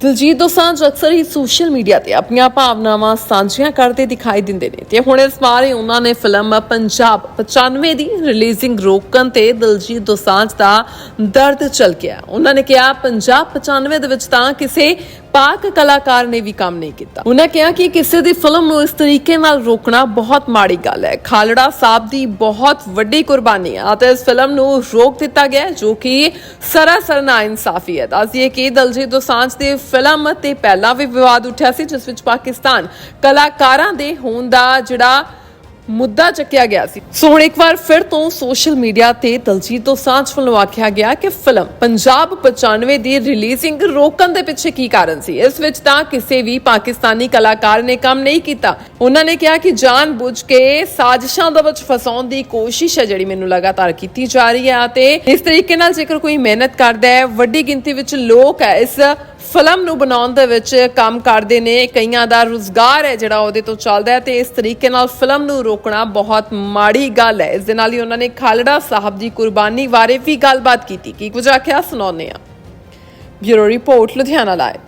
ਦਿਲਜੀਤ ਦੋਸਾਂਝ ਅਕਸਰ ਹੀ social media ਤੇ ਆਪਣੀਆਂ ਭਾਵਨਾਵਾਂ ਸਾਂਝੀਆਂ ਕਰਦੇ ਦਿਖਾਈ ਦਿੰਦੇ ਨੇ ਤੇ ਹੁਣ ਇਸ ਬਾਰੇ ਉਹਨਾਂ ਨੇ ਫਿਲਮ ਪੰਜਾਬ 95 ਦੀ ਰਿਲੀਜ਼ਿੰਗ ਰੋਕਣ ਤੇ ਦਿਲਜੀਤ ਦੋਸਾਂਝ ਦਾ ਦਰਦ ਚਲ ਗਿਆ। ਉਹਨਾਂ ਨੇ ਕਿਹਾ, ਪੰਜਾਬ 95 ਦੇ ਵਿੱਚ ਤਾਂ ਕਿਸੇ ਪਾਕ ਕਲਾਕਾਰ ਨੇ ਵੀ ਕੰਮ ਨਹੀਂ ਕੀਤਾ। ਉਹਨਾਂ ਕਿਹਾ ਕਿ ਕਿਸੇ ਦੀ ਫਿਲਮ ਨੂੰ ਇਸ ਤਰੀਕੇ ਨਾਲ ਰੋਕਣਾ ਬਹੁਤ ਮਾੜੀ ਗੱਲ ਹੈ। ਖਾਲੜਾ ਸਾਹਿਬ ਦੀ ਬਹੁਤ ਵੱਡੀ ਕੁਰਬਾਨੀ ਹੈ ਅਤੇ ਇਸ ਫਿਲਮ ਨੂੰ ਰੋਕ ਦਿੱਤਾ ਗਿਆ ਜੋ ਕਿ ਸਰਾਸਰ ਨਾ ਇਨਸਾਫੀ ਹੈ। ਦੱਸਦੀਏ ਕਿ ਦਲਜੀਤ ਦੋਸਾਂਝ ਦੀ ਫਿਲਮ ਤੇ ਪਹਿਲਾਂ ਵੀ ਵਿਵਾਦ ਉੱਠਿਆ ਸੀ, ਜਿਸ ਵਿੱਚ ਪਾਕਿਸਤਾਨ ਕਲਾਕਾਰਾਂ ਦੇ ਹੋਣ ਦਾ ਜਿਹੜਾ ਮੁੱਦਾ ਚੱਕਿਆ ਗਿਆ ਸੀ। ਸੋ ਹੁਣ ਇੱਕ ਵਾਰ ਫਿਰ ਤੋਂ ਸੋਸ਼ਲ ਮੀਡੀਆ ਤੇ ਦਲਜੀਤ ਦੋਸਾਂਝ ਵੱਲੋਂ ਆਖਿਆ ਗਿਆ ਕਿ ਫਿਲਮ ਪੰਜਾਬ 95 ਦੀ ਰਿਲੀਜ਼ਿੰਗ ਰੋਕਣ ਦੇ ਪਿੱਛੇ ਕੀ ਕਾਰਨ ਸੀ? ਇਸ ਵਿੱਚ ਤਾਂ ਕਿਸੇ ਵੀ ਪਾਕਿਸਤਾਨੀ ਕਲਾਕਾਰ ਨੇ ਕੰਮ ਨਹੀਂ ਕੀਤਾ। ਉਹਨਾਂ ਨੇ ਕਿਹਾ ਕਿ ਜਾਣਬੁੱਝ ਕੇ ਸਾਜ਼ਿਸ਼ਾਂ ਦੇ ਵਿੱਚ ਫਸਾਉਣ ਦੀ ਕੋਸ਼ਿਸ਼ ਹੈ ਜਿਹੜੀ ਮੈਨੂੰ ਲਗਾਤਾਰ ਕੀਤੀ ਜਾ ਰਹੀ ਹੈ ਤੇ ਇਸ ਤਰੀਕੇ ਨਾਲ ਜੇਕਰ ਕੋਈ ਮਿਹਨਤ ਕਰਦਾ ਹੈ, ਵੱਡੀ ਗਿਣਤੀ ਵਿੱਚ ਲੋਕ ਹੈ ਇਸ ਫਿਲਮ ਨੂੰ ਬਣਾਉਣ ਦੇ ਵਿੱਚ ਕੰਮ ਕਰਦੇ ਨੇ, ਕਈਆਂ ਦਾ ਰੁਜ਼ਗਾਰ ਹੈ ਜਿਹੜਾ ਉਹਦੇ ਤੋਂ ਚੱਲਦਾ ਹੈ ਤੇ ਇਸ ਤਰੀਕੇ ਨਾਲ ਫਿਲਮ ਨੂੰ ਰੋਕਣਾ ਬਹੁਤ ਮਾੜੀ ਗੱਲ ਹੈ। ਇਸ ਦੇ ਨਾਲ ਹੀ ਉਹਨਾਂ ਨੇ ਖਾਲੜਾ ਸਾਹਿਬ ਦੀ ਕੁਰਬਾਨੀ ਬਾਰੇ ਵੀ ਗੱਲਬਾਤ ਕੀਤੀ। ਕੀ ਕੁਝ ਆਖਿਆ, ਸੁਣਾਉਂਦੇ ਆ ਬਿਊਰੋ ਰਿਪੋਰਟ, ਲੁਧਿਆਣਾ ਲਾਈਵ